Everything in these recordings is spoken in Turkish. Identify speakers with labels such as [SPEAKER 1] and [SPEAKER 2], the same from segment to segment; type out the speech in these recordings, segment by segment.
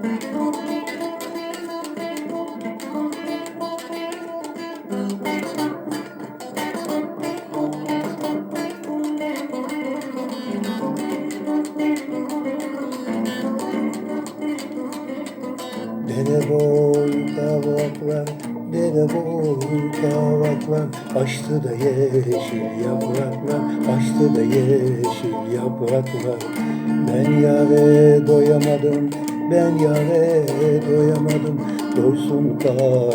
[SPEAKER 1] Dede boy kavaklar, dede boy kavaklar Açtı da yeşil yapraklar, açtı da yeşil yapraklar Ben yare doyamadım, ben yare doyamadım. Doysun kara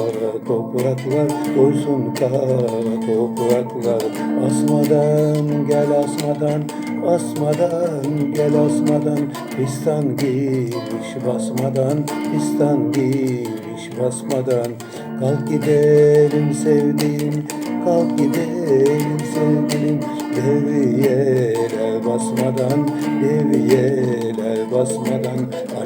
[SPEAKER 1] topraklar, doysun kara topraklar. Asmadan gel asmadan, asmadan gel asmadan. Pistan giymiş basmadan, pistan giymiş basmadan. Kalk gidelim sevdiğim, kalk gidelim sevgilim Devriyeler basmadan, devriyeler basmadan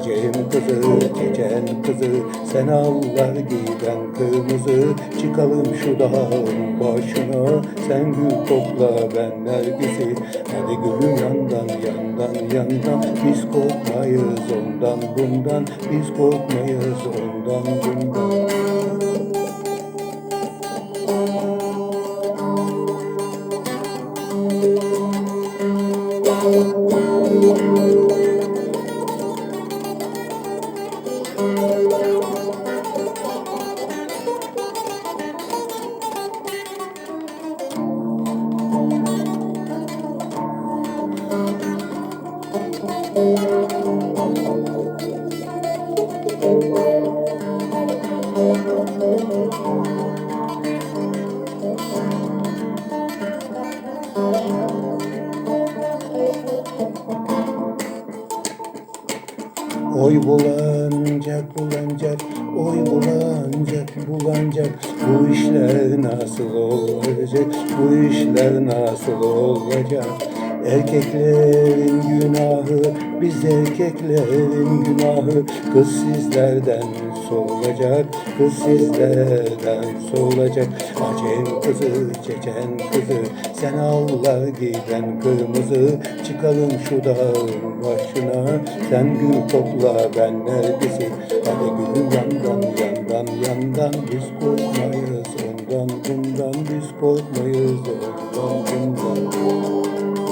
[SPEAKER 1] Acem kızı, çeçen kızı, sen allar giden kırmızı. Çıkalım şu dağın başına, sen gül topla ben nergisi. Hadi gülüm yandan, yandan, yandan Biz korkmayız ondan bundan, biz korkmayız ondan bundan Oy bulancak bulancak Oy bulancak bulancak Bu işler nasıl olacak? Bu işler nasıl olacak Erkeklerin günahı Biz erkeklerin günahı. Kız sizlerden sorulacak Kız sizlerden sorulacak Acem kızı, çeçen kızı Sen avlar giden kırmızı. Çıkalım şu dağın başına Sen gül topla ben neredesi Hadi gülüm yandan yandan yandan Biz korkmayız ondan bundan Biz korkmayız ondan bundan